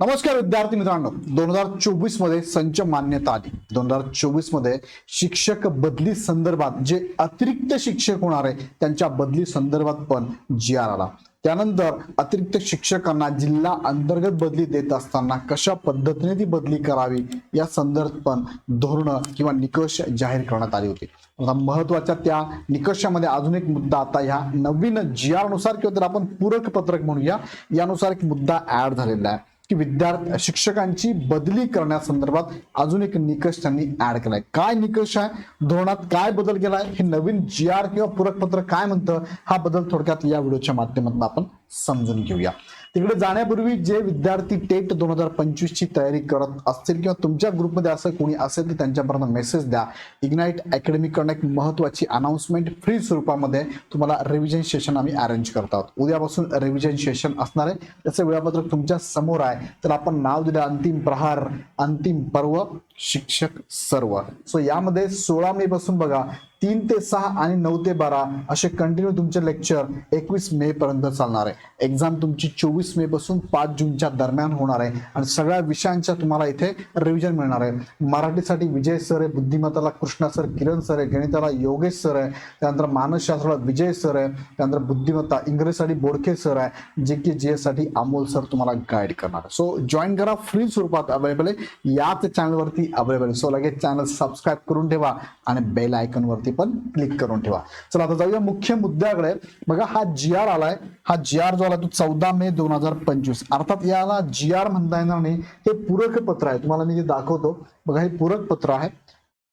नमस्कार विद्यार्थी मित्रांनो. दोन हजार चोवीसमध्ये संच मान्यता आली. दोन हजार चोवीसमध्ये शिक्षक बदली संदर्भात जे अतिरिक्त शिक्षक होणार आहे त्यांच्या बदली संदर्भात पण जी आर आला. त्यानंतर अतिरिक्त शिक्षकांना जिल्हा अंतर्गत बदली देत असताना कशा पद्धतीने ती बदली करावी या संदर्भात पण धोरण किंवा निकष जाहीर करण्यात आले होते. आता महत्त्वाच्या त्या निकषामध्ये अजून एक मुद्दा आता ह्या नवीन जी आरनुसार किंवा तर आपण पूरक पत्रक म्हणूया यानुसार एक मुद्दा ऍड झालेला आहे. की विद्यार्थी शिक्षकांची बदली करण्यासंदर्भात अजून एक निकष त्यांनी ऍड केलाय. काय निकष आहे? धोरणात काय बदल केलाय? हे नवीन जी आर किंवा पूरक पत्र काय म्हणतं? हा बदल थोडक्यात या व्हिडिओच्या माध्यमातून आपण समजून घेऊया. तिकडे जाण्यापूर्वी जे विद्यार्थी टेट दोन हजार पंचवीस ची तयारी करत असतील किंवा तुमच्या ग्रुपमध्ये असं कोणी असेल तर त्यांच्यापर्यंत मेसेज द्या. इग्नाईट अकॅडमीकडनं एक महत्वाची अनाउन्समेंट फ्री स्वरूपामध्ये तुम्हाला रिव्हिजन सेशन आम्ही अरेंज करत आहोत. उद्यापासून रिव्हिजन सेशन असणार आहे. त्याचं वेळापत्रक तुमच्यासमोर आहे. तर आपण नाव दिलं अंतिम प्रहार अंतिम पर्व शिक्षक सर्व. सो यामध्ये सोळा मे पासून बघा तीन ते सहा आणि नऊ ते बारा असे कंटिन्यू तुमचे लेक्चर एकवीस मे पर्यंत चालणार आहे. एक्झाम तुमची चोवीस मे पासून पाच जूनच्या दरम्यान होणार आहे. आणि सगळ्या विषयांच्या तुम्हाला इथे रिव्हिजन मिळणार आहे. मराठीसाठी विजय सर आहे बुद्धिमत्ताला कृष्णा सर किरण सर आहे गणिताला योगेश सर आहे त्यानंतर मानसशास्त्राला विजय सर आहे त्यानंतर बुद्धिमत्ता इंग्रजीसाठी बोडके सर आहे जे की जी एससाठी अमोल सर तुम्हाला गाईड करणार सो जॉईन करा. फ्री स्वरूपात अवेलेबल आहे. याच चॅनलवरती अवेलेबल आहे. सो लगेच चॅनल सबस्क्राईब करून ठेवा आणि बेल आयकॉनवरती पण क्लिक करून ठेवा. चला आता जाऊया मुख्य मुद्द्याकडे. बघा हा जी आर आलाय. हा जी आर जो आला तो चौदा मे दोन हजार पंचवीस. अर्थात याला जी आर म्हणता येणार नाही हे पूरक पत्र आहे. तुम्हाला मी जे दाखवतो बघा हे पूरक पत्र आहे.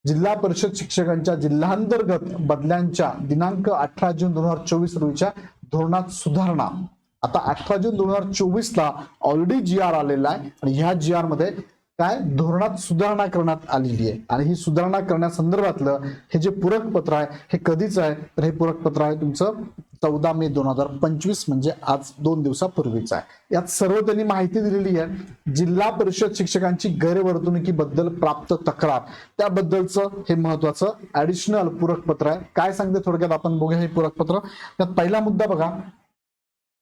जिल्हा परिषद शिक्षकांच्या जिल्हांतर्गत बदल्यांच्या दिनांक अठरा जून दोन हजार चोवीस रोजीच्या धोरणात सुधारणा. आता अठरा जून दोन हजार चोवीस ला ऑलरेडी जी आर आलेला आहे. आणि ह्या जी आरमध्ये काय? धोरणात सुधारणा करण्यात आलेली आहे. आणि ही सुधारणा करण्यासंदर्भातलं हे जे पूरक पत्र आहे हे कधीच आहे? तर हे पूरक पत्र आहे तुमचं चौदा मे दोन हजार पंचवीस म्हणजे आज दोन दिवसापूर्वीच आहे. यात सर्व त्यांनी माहिती दिलेली आहे. जिल्हा परिषद शिक्षकांची गैरवर्तणुकीबद्दल प्राप्त तक्रार. त्याबद्दलचं हे महत्वाचं ऍडिशनल पूरक पत्र आहे. काय सांगते थोडक्यात आपण बघूया हे पूरक पत्र त्यात पहिला मुद्दा बघा.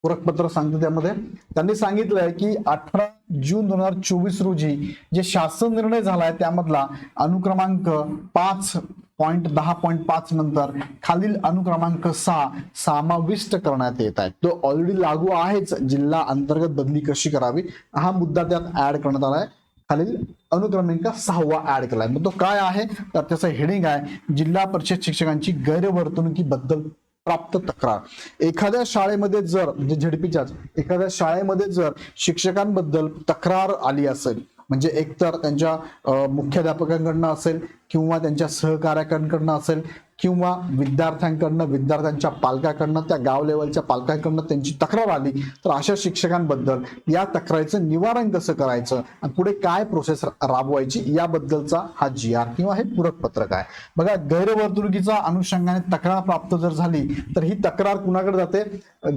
पूरकपत्र सांगते त्यामध्ये. त्यांनी सांगितलंय की अठरा जून दोन हजार चोवीस रोजी जे शासन निर्णय झालाय त्यामधला अनुक्रमांक पाच पॉईंट दहा पॉईंट पाच नंतर खालील अनुक्रमांक सहा समाविष्ट करण्यात येत आहे. तो ऑलरेडी लागू आहेच. जिल्हा अंतर्गत बदली कशी करावी हा मुद्दा त्यात ऍड करण्यात आलाय. खालील अनुक्रमांक सहावा ऍड केलाय. मग तो काय आहे? तर त्याचं हेडिंग आहे जिल्हा परिषद शिक्षकांची गैरवर्तणुकीबद्दल प्राप्त तक्रार. एखाद्या शाळेमध्ये जर म्हणजे झडपीच्याच एखाद्या शाळेमध्ये जर शिक्षकांबद्दल तक्रार आली असेल म्हणजे एकतर त्यांच्या मुख्याध्यापकांकडनं असेल किंवा त्यांच्या सहकार्याकडनं असेल किंवा विद्यार्थ्यांकडनं विद्यार्थ्यांच्या पालकाकडनं त्या गाव लेवलच्या पालकांकडनं त्यांची तक्रार आली तर अशा शिक्षकांबद्दल या तक्रारीचं निवारण कसं करायचं आणि पुढे काय प्रोसेस राबवायची याबद्दलचा हा जी आर किंवा हे पूरक पत्रक आहे. बघा गैरवर्तणुकीचा अनुषंगाने तक्रार प्राप्त जर झाली तर ही तक्रार कुणाकडे जाते?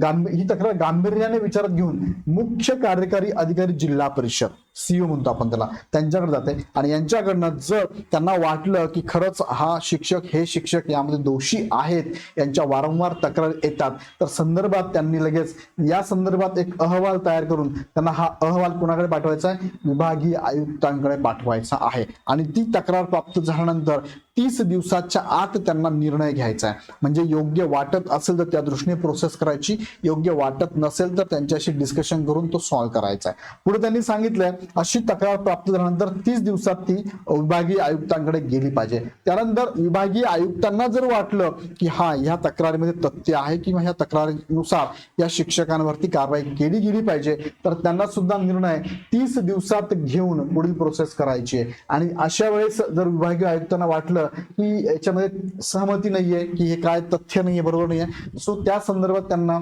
गांभी ही तक्रार गांभीर्याने विचारात घेऊन मुख्य कार्यकारी अधिकारी जिल्हा परिषद सीओ म्हणतो आपण त्याला त्यांच्याकडे जाते. आणि यांच्याकडनं जर त्यांना वाटलं की खरंच हा शिक्षक हे शिक्षक यामध्ये दोषी आहेत यांच्या वारंवार तक्रार येतात. तर संदर्भात त्यांनी लगेच या संदर्भात एक अहवाल तयार करून त्यांना हा अहवाल कोणाकडे पाठवायचा आहे? विभागीय आयुक्तांकडे पाठवायचा आहे. आणि ती तक्रार प्राप्त झाल्यानंतर तीस दिवसाच्या आत त्यांना निर्णय घ्यायचा आहे. म्हणजे योग्य वाटत असेल तर त्या दृष्टीने प्रोसेस करायची. योग्य वाटत नसेल तर त्यांच्याशी डिस्कशन करून तो सॉल्व्ह करायचा आहे. पुढे त्यांनी सांगितलंय अशी तक्रार प्राप्त झाल्यानंतर तीस दिवसात ती विभागीय आयुक्तांकडे गेली पाहिजे. त्यानंतर विभागीय आयुक्तांना जर वाटलं की हा ह्या तक्रारीमध्ये तथ्य आहे किंवा ह्या तक्रारीनुसार या शिक्षकांवरती कारवाई केली गेली पाहिजे तर त्यांना सुद्धा निर्णय तीस दिवसात घेऊन पुढील प्रोसेस करायची आहे. आणि अशा वेळेस जर विभागीय आयुक्तांना वाटलं की याच्यामध्ये सहमती नाहीये की हे काय तथ्य नाहीये बरोबर नाहीये. सो त्या संदर्भात त्यांना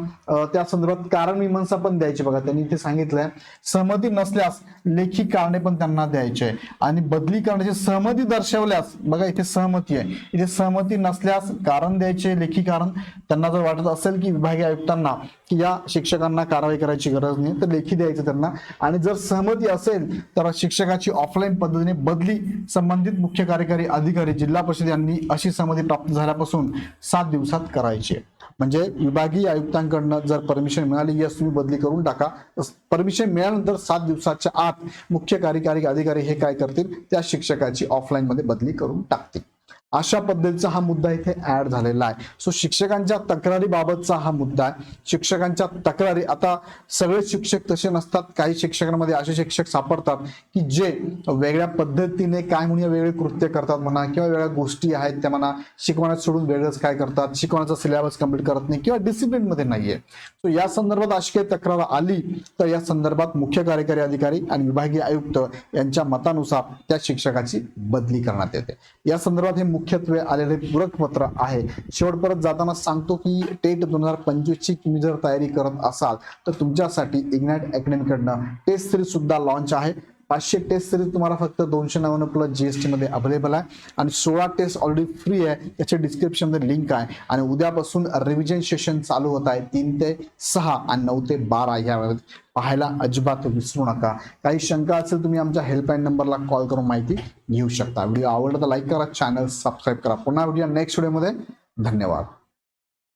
त्या संदर्भात कारण मीमांसा पण द्यायची बघा. त्यांनी इथे सांगितलंय सहमती नसल्यास लेखी कारणे पण त्यांना द्यायचे आहे आणि बदली करण्याची सहमती दर्शवल्यास बघा इथे सहमती आहे. इथे सहमती नसल्यास कारण द्यायचे लेखी कारण त्यांना जर वाटत असेल की विभागीय आयुक्तांना की या शिक्षकांना कारवाई करायची गरज नाही तर लेखी द्यायचं त्यांना. आणि जर सहमती असेल तर शिक्षकाची ऑफलाईन पद्धतीने बदली संबंधित मुख्य कार्यकारी अधिकारी जिल्हा परिषद यांनी अशी सहमती प्राप्त झाल्यापासून सात दिवसात करायची. म्हणजे विभागीय आयुक्तांकडनं जर परमिशन मिळाली यस तुम्ही बदली करून टाका. परमिशन मिळाल्यानंतर सात दिवसाच्या आत मुख्य कार्यकारी अधिकारी हे काय करतील? त्या शिक्षकाची ऑफलाईन मध्ये बदली करून टाकतील. अशा पद्धतीचा हा मुद्दा इथे ऍड झालेला आहे. सो शिक्षकांच्या तक्रारीबाबतचा हा मुद्दा आहे. शिक्षकांच्या तक्रारी आता सगळे शिक्षक तसे नसतात. काही शिक्षकांमध्ये असे शिक्षक सापडतात की जे वेगळ्या पद्धतीने काय म्हणूया वेगळे कृत्य करतात म्हणा किंवा वेगळ्या गोष्टी आहेत त्या म्हणा शिकवण्यात सोडून वेगळंच काय करतात शिकवण्याचा सिलेबस कंप्लीट करत नाही किंवा डिसिप्लिनमध्ये नाहीये. सो या संदर्भात अशी काही तक्रार आली तर या संदर्भात मुख्य कार्यकारी अधिकारी आणि विभागीय आयुक्त यांच्या मतानुसार त्या शिक्षकाची बदली करण्यात येते. या संदर्भात हे मुख्यत्वे आलेले पूरक पत्र आहे. शेवट परत जाताना सांगतो की टेट दोन हजार पंचवीसची तुम्ही जर तयारी करत असाल तर तुमच्यासाठी इग्नॅट अकॅडमीकडनं टेस्ट सिरीज सुद्धा लॉन्च आहे. पाचशे टेस्ट तरी तुम्हाला फक्त दोनशे नव्याण्णव प्लस जीएसटी मध्ये अवेलेबल आहे. आणि सोळा टेस्ट ऑलरेडी फ्री आहे त्याच्या डिस्क्रिप्शनमध्ये लिंक आहे. आणि उद्यापासून रिव्हिजन सेशन चालू होत आहे तीन ते सहा आणि नऊ ते बारा या वेळेत. पाहायला अजिबात विसरू नका. काही शंका असेल तुम्ही आमच्या हेल्पलाईन नंबरला कॉल करून माहिती घेऊ शकता. व्हिडिओ आवडला तर लाईक करा चॅनल सबस्क्राईब करा. पुन्हा व्हिडिओ नेक्स्ट व्हिडिओमध्ये धन्यवाद.